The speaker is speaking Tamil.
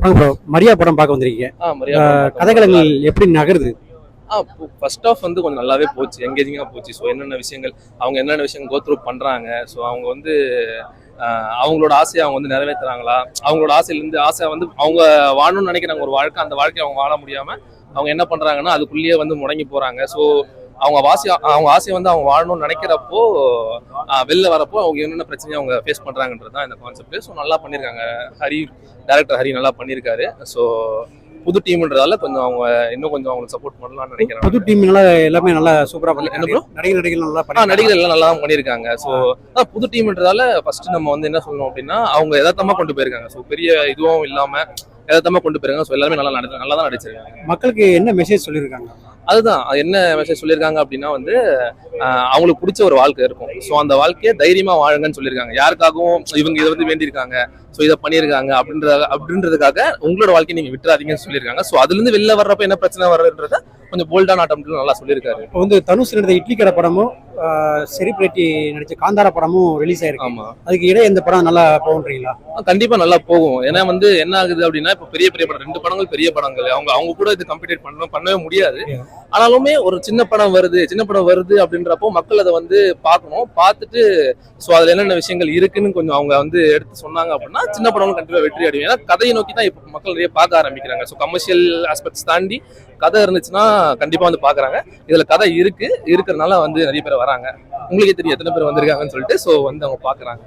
ப்ரோ மரியா படம் பார்க்க வந்திருக்கீங்க. கதைகளங்கள் எப்படி நகருது? ஆ ஃபர்ஸ்ட் ஆஃப் வந்து கொஞ்சம் நல்லாவே போச்சு. எங்கேஜிங்காக போச்சு. ஸோ என்னென்ன விஷயங்கள் அவங்க என்னென்ன விஷயங்கள் கோ த்ரூ பண்ணுறாங்க ஸோ அவங்க வந்து அவங்களோட ஆசையை அவங்க வந்து நிறைவேற்றுறாங்களா அவங்களோட ஆசையிலேருந்து ஆசை வந்து அவங்க வாழணும்னு நினைக்கிறாங்க. ஒரு வாழ்க்கை அந்த வாழ்க்கையை அவங்க வாழ முடியாமல் அவங்க என்ன பண்ணுறாங்கன்னா அதுக்குள்ளேயே வந்து முடங்கி போகிறாங்க ஸோ அவங்க வாசி அவங்க ஆசையை வந்து அவங்க வாழணும்னு நினைக்கிறப்போ வெளில வரப்போ அவங்க என்னென்ன பிரச்சனையை அவங்க ஃபேஸ் பண்ணுறாங்கன்றது தான் இந்த கான்செப்ட் ஸோ நல்லா பண்ணியிருக்காங்க ஹரி டேரக்டர் ஹரி நல்லா பண்ணியிருக்காரு ஸோ புது டீம்ன்றதால கொஞ்சம் அவங்க இன்னும் கொஞ்சம் அவங்களுக்கு சப்போர்ட் பண்ணலாம்னு நினைக்கிறேன். புது டீம் எல்லாமே நல்லா சூப்பரா பண்ணி என்ன bro? நடிகர்? நல்லா பண்ணி நடிகர்கள் எல்லாம் நல்லா தான் பண்ணியிருக்காங்க ஸோ அதான் புது டீம்ன்றதால ஃபர்ஸ்ட் நம்ம வந்து என்ன சொல்லணும் அப்படின்னா அவங்க யதார்த்தமா கொண்டு போயிருக்காங்க. ஸோ பெரிய இதுவும் இல்லாம யதார்த்தமா கொண்டு போயிருக்காங்க. ஸோ எல்லாருமே நல்லா நல்லா தான் நடிச்சிருக்காங்க. மக்களுக்கு என்ன மெசேஜ் சொல்லியிருக்காங்க? அதுதான். என்ன மெசேஜ் சொல்லியிருக்காங்க அப்படின்னா வந்து அவங்களுக்கு பிடிச்ச ஒரு வாழ்க்கை இருக்கும். ஸோ அந்த வாழ்க்கையை தைரியமாக வாழுங்கன்னு சொல்லியிருக்காங்க. யாருக்காகவும் இவங்க இதை வந்து வேண்டியிருக்காங்க. ஸோ இதை பண்ணியிருக்காங்க அப்படின்ற அப்படின்றதுக்காக உங்களோட வாழ்க்கையை நீங்கள் விட்டுறாதீங்கன்னு சொல்லியிருக்காங்க. ஸோ அதுலேருந்து வெளில வர்றப்ப என்ன பிரச்சனை வர்றதுன்றத கொஞ்சம் போல்டான ஆட்டம் நல்லா சொல்லியிருக்காரு. இப்போ வந்து தனுஷ் நடந்த இட்லி கடை படமும் செரிப்ரேட்டி நடிச்ச காந்தாரா படமும் ரிலீஸ் ஆயிருக்கு. ஆமா. அதுக்கு இடையே இந்த படம் நல்லா போகுன்றீங்களா? கண்டிப்பா நல்லா போகும். ஏன்னா வந்து என்ன ஆகுது அப்படின்னா இப்ப பெரிய பெரிய படம் ரெண்டு படங்கள் பெரிய படங்கள். அவங்க அவங்க கூட இது கம்பீட் பண்ண பண்ணவே முடியாது. ஆனாலுமே ஒரு சின்ன படம் வருது சின்ன படம் வருது அப்படின்றப்போ மக்கள் அதை வந்து பார்க்கணும். பார்த்துட்டு ஸோ அதுல என்னென்ன விஷயங்கள் இருக்குன்னு கொஞ்சம் அவங்க வந்து எடுத்து சொன்னாங்க அப்படின்னா சின்ன படம் கண்டிப்பா வெற்றி அடையும். ஏன்னா கதையை நோக்கி தான் இப்போ மக்கள் நிறைய பார்க்க ஆரம்பிக்கிறாங்க. ஸோ கமர்ஷியல் ஆஸ்பெக்ட்ஸ் தாண்டி கதை இருந்துச்சுன்னா கண்டிப்பா வந்து பாக்குறாங்க இதுல கதை இருக்கு இருக்கிறதுனால வந்து நிறைய பேர் வராங்க. உங்களுக்கே தெரியும் எத்தனை பேர் வந்திருக்காங்கன்னு சொல்லிட்டு ஸோ வந்து அவங்க பாக்குறாங்க